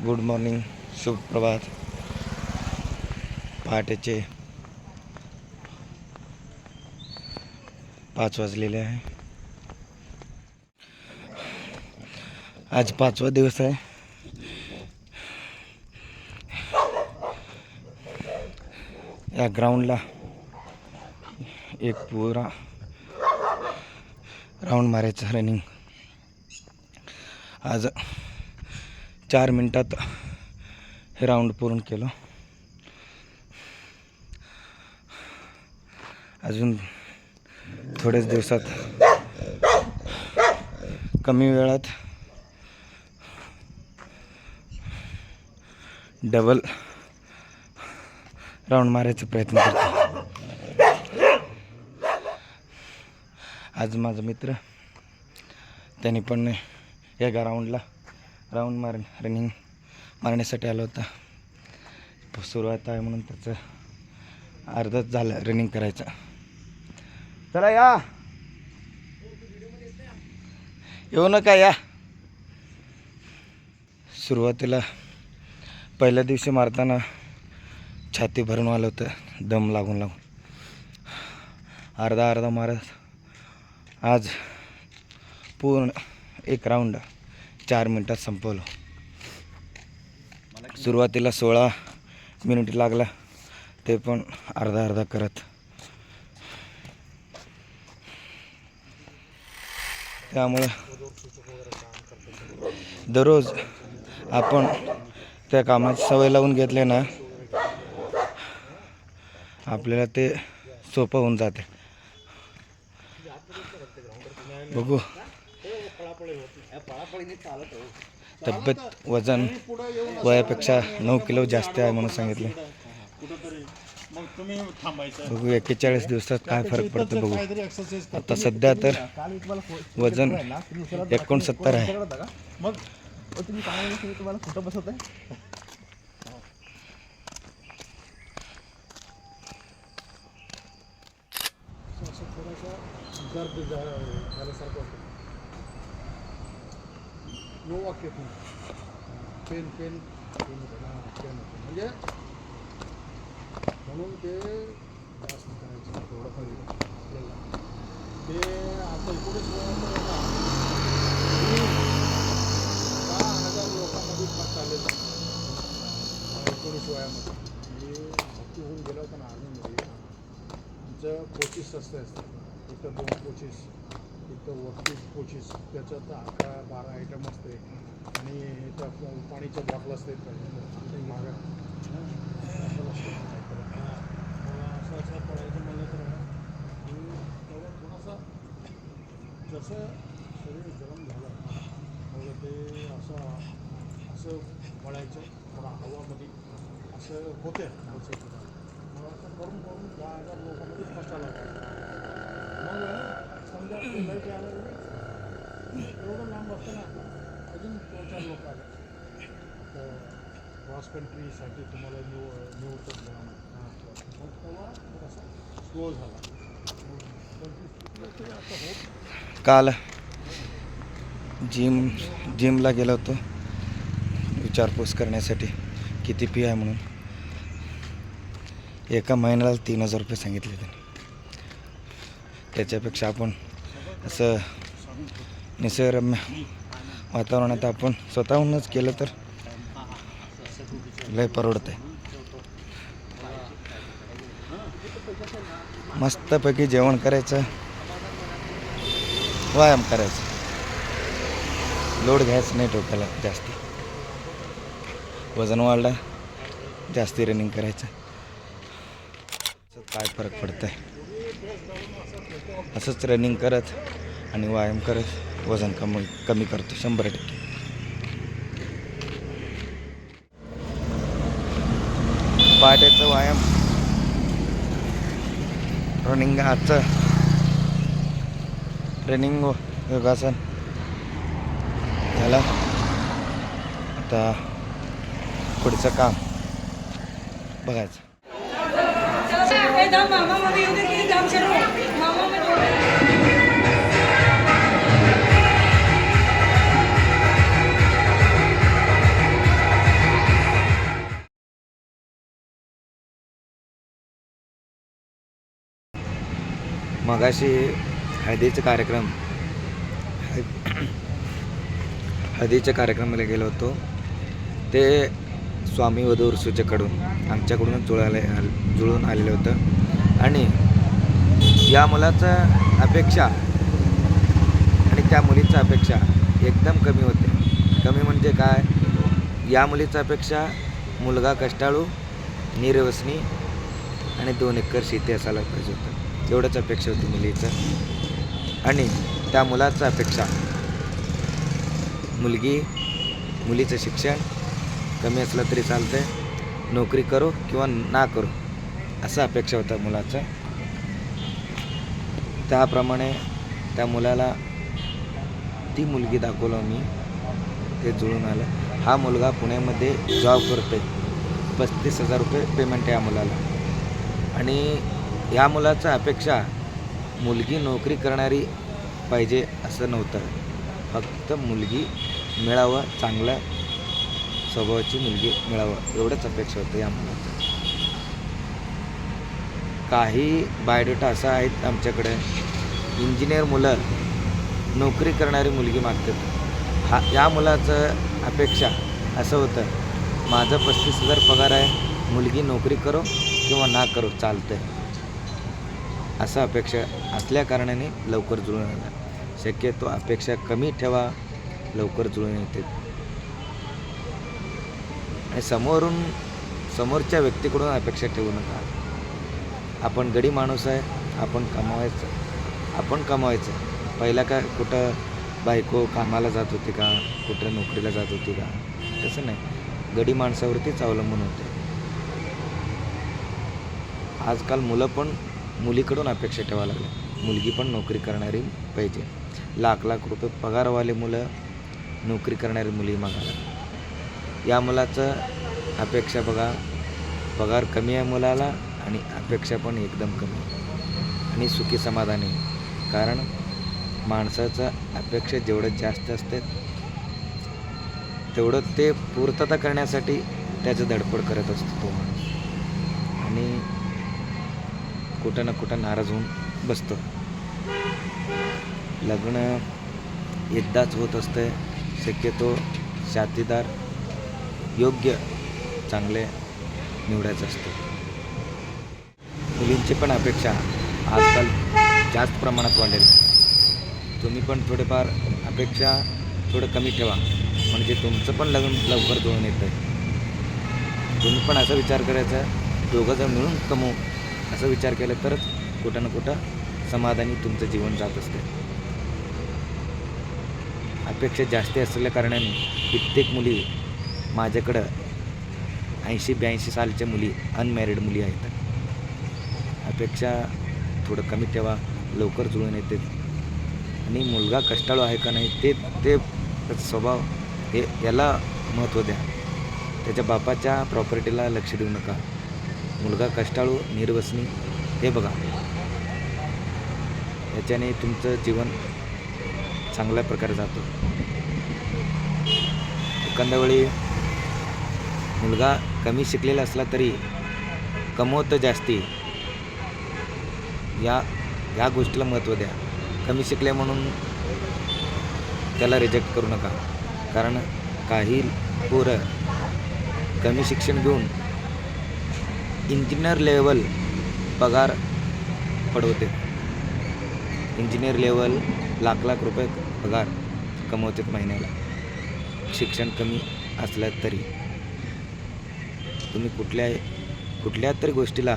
Good morning सुप्रभात पहाटेचे पाच वाजलेले आहे. आज पाचवा दिवस आहे. या ग्राउंडला एक पुरा राऊंड मारायचं रनिंग आज चार मिनटात हे राऊंड पूर्ण केलं. अजून थोड्याच दिवसात कमी वेळात डबल राऊंड मारायचा प्रयत्न करतो. आज माझा मित्र त्याने पण या राऊंडला राऊंड मार रनिंग मारण्यासाठी आला होता. सुरुवात आहे म्हणून त्याचं अर्धच झालं रनिंग करायचं. चला या. येऊ नका या. सुरुवातीला पहिल्या दिवशी मारताना छाती भरून आलं होतं दम लागून लागून. अर्धा अर्धा मारत आज पूर्ण एक राऊंड चार मिनटात संपवलं. सुरुवातीला सोळा मिनिट लागला ते पण अर्धा अर्धा करत. त्यामुळं दररोज आपण त्या कामाची सवय लावून घेतले ना आपल्याला ते सोपं होऊन जाते. बघू. तब्येत वजन वयापेक्षा नऊ किलो जास्त आहे म्हणून सांगितले. मग तुम्ही थांबायचं. बघू एक्केचाळीस दिवसात काय फरक पडतो बघू. आता सध्या तर वजन एकोणसत्तर आहे. मग तुम्ही काय तुम्हाला कुठं बसवत आहे असं थोडासा दर्द झा- झाल्यासारखं होतं नो वाक्य पेन पेन पेन होतं पेन म्हणजे म्हणून ते जास्त करायचं नाही आपल्याला ते आता एकोणीस वयाचं दहा हजार लोकांमध्ये फक्त आलेलं आहे. एकोणीस वयामध्ये मी भरती होऊन गेलो होतो ना आर्मीमध्ये आमचं कोचीस असते असतात इथं दोन कोचीस इथं वरती कोचीस त्याच्यात अकरा बारा आयटम असते. आणि त्या पाणीच्या बॉटल असते. मागा. असं असं असं पडायचं म्हणलं तर तेव्हा थोडासा जसं शरीर गरम झालं मग ते असं असं पडायचं. थोडा हवामध्ये असं होते मग असं करून करून दहा हजार लोकांमध्ये फस्ट आला मग समजा ते लाइट आलं एवढं लांब असताना अजून दोन चार लोक आले क्रॉस कंट्रीसाठी तुम्हाला निव निवडतात म्हणून मग तेव्हा थोडासा स्लो झाला काल जिम जिमला गेलो होतो. विचारपूस करण्यासाठी किती फी आहे म्हणून. एका महिन्याला तीन हजार रुपये सांगितले त्याने. त्याच्यापेक्षा आपण असं निसर्गरम्य वातावरणात आपण स्वतःहूनच केलं तर लय परवडतं मस्तपैकी जेवण करायचं व्यायाम करायचं. लोड घ्यायचं नाही डोक्याला जास्ती. वजन वाढलं जास्ती रनिंग करायचं. काय फरक पडतंय? असंच रनिंग करत आणि व्यायाम करत वजन कमी कमी करतो शंभर टक्के पहाटेचं व्यायाम रनिंग आजचं रनिंग योगासन झालं आता पुढचं काम बघायचं मगाशी हळदीचा कार्यक्रम हळदीच्या कार्यक्रमाला गेलो होतो. ते स्वामी वधू कडून आमच्याकडूनच जुळाले जुळून आलेलं होतं. आणि या मुलाचं अपेक्षा आणि त्या मुलीचं अपेक्षा एकदम कमी होते. कमी म्हणजे काय? या मुलीचं अपेक्षा मुलगा कष्टाळू निर्वसनी आणि दोन एकर शेती असायला पाहिजे होतं. एवढंच अपेक्षा होती मुलीचं. आणि त्या मुलाचं अपेक्षा. मुलगी मुलीचं शिक्षण कमी असलं तरी चालतं नोकरी करू किंवा ना करू असं अपेक्षा होता मुलाचं. त्याप्रमाणे त्या मुलाला ती मुलगी दाखवलं मी ते जुळून आलं. हा मुलगा पुण्यामध्ये जॉब करतोय. पस्तीस हजार रुपये पेमेंट आहे या मुलाला. आणि या मुलाचं अपेक्षा मुलगी नोकरी करणारी पाहिजे असं नव्हतं. फक्त मुलगी मिळावं चांगलं स्वभावाची मुलगी मिळावं एवढंच अपेक्षा होतं या मुलाचं. काही बायोडेटा असा आहेत आमच्याकडे. इंजिनियर मुलं नोकरी करणारी मुलगी मागतात. हा या मुलाचं अपेक्षा असं होतं माझं पस्तीस हजार पगार आहे मुलगी नोकरी करो किंवा ना करो चालतं आहे असं अपेक्षा असल्या कारणाने लवकर जुळून येतात शक्यतो अपेक्षा कमी ठेवा लवकर जुळून येते. आणि समोरून समोरच्या व्यक्तीकडून अपेक्षा ठेवू नका. आपण गडी माणूस आहे आपण कमवायचं आपण कमवायचं. पहिला काय कुठं बायको कामाला जात होती का कुठं नोकरीला जात होती का? तसं नाही. गडी माणसावरतीच अवलंबून होते. आजकाल मुलं पण मुलीकडून अपेक्षा ठेवायला लागल्या. मुलगी पण नोकरी करणारी पाहिजे. लाख लाख रुपये पगारवाले मुलं नोकरी करणारी मुली मागायला या मुलाचं अपेक्षा बघा पगार कमी आहे मुलाला आणि अपेक्षा पण एकदम कमी आणि सुखी समाधानी कारण माणसाचं अपेक्षा जेवढं जास्त असते तेवढं ते पूर्तता करण्यासाठी त्याचं धडपड करत असतो तो माणूस. आणि कुठं ना कुठं नाराज होऊन बसतो. लग्न एकदाच होत असतं शक्यतो साथीदार योग्य चांगले निवडायचं असतं. मुलींची पण अपेक्षा आजकाल जास्त प्रमाणात वाढेल तुम्ही पण थोडेफार अपेक्षा थोडं कमी ठेवा. म्हणजे तुमचं पण लग्न लवकर जुळून येतं तुम्ही पण असा विचार करायचा दोघं जण मिळून कमवू. याचा विचार केला तरच कुठं ना कुठं समाधानी तुमचं जीवन जात असते. अपेक्षा जास्त असलेल्या कारणाने कित्येक मुली माझ्याकडं ऐंशी ब्याऐंशी सालच्या मुली अनमॅरिड मुली आहेत. अपेक्षा थोडं कमी ठेवा लवकर जुळून येते. आणि मुलगा कष्टाळू आहे का नाही ते ते त्याचा स्वभाव हे याला महत्त्व द्या. त्याच्या बापाच्या प्रॉपर्टीला लक्ष देऊ नका. मुलगा कष्टाळू निर्वसनी हे बघा. याच्याने तुमचं जीवन चांगल्या प्रकारे जातो. एखाद्या वेळी मुलगा कमी शिकलेला असला तरी कमवतं जास्ती. या या गोष्टीला महत्त्व द्या. कमी शिकले म्हणून त्याला रिजेक्ट करू नका. कारण काही पोरं कमी शिक्षण घेऊन इंजिनियर लेवल पगार पडवते. इंजिनियर लेवल लाख लाख रुपये पगार कमवतात महिन्याला. शिक्षण कमी असलं तरी. तुम्ही कुठल्या कुठल्या तरी गोष्टीला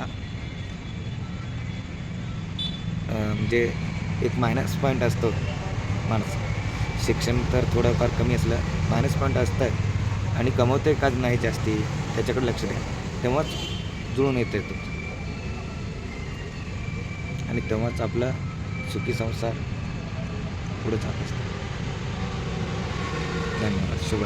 म्हणजे एक मायनस पॉईंट असतो माणूस. शिक्षण तर थोडंफार कमी असलं मायनस पॉईंट असतं आणि कमवते का नाही जास्ती त्याच्याकडे लक्ष द्या. तेव्हाच जुळून येत तुमचं आणि तेव्हाच आपला सुखी संसार पुढे जात असतो. धन्यवाद. शुभ